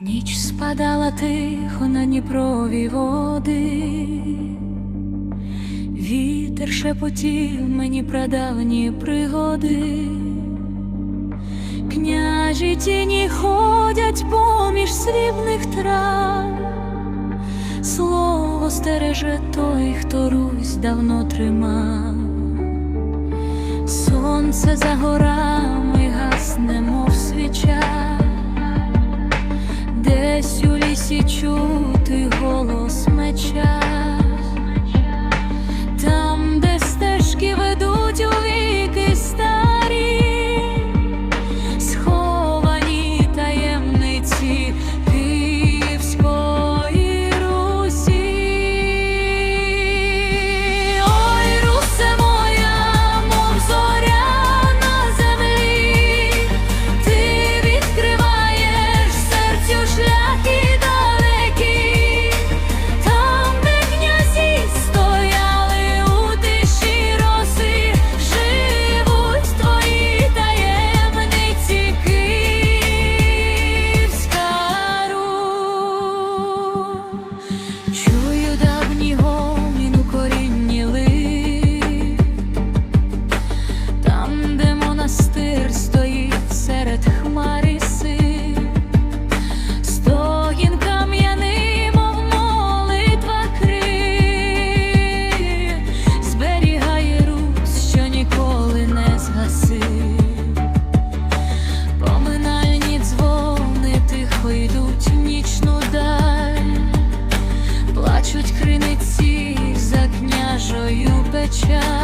Ніч спадала тихо на Дніпрові води, вітер шепотів мені прадавні пригоди, княжі тіні ходять поміж срібних трав, слово стереже той, хто Русь давно тримав, сонце за горами гасне, мов свіча. Десь у лісі чути княжою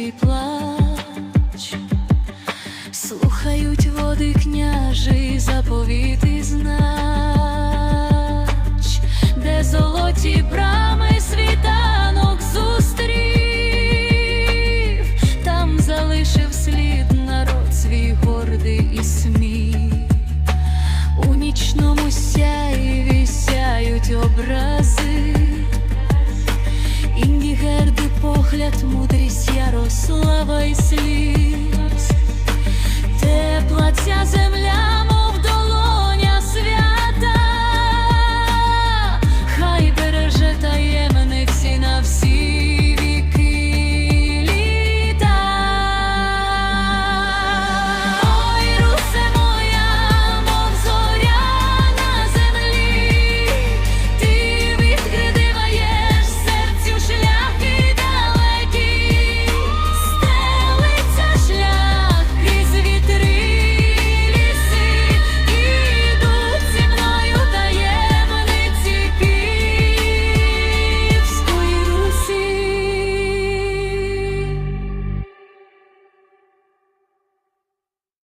свій плач, слухають води княжий заповіти знач, де золоті брами світанок зустрів, там залишив слід народ свій гордий і сміх. У нічному сяєві сяють образи. Погляд, мудрість silly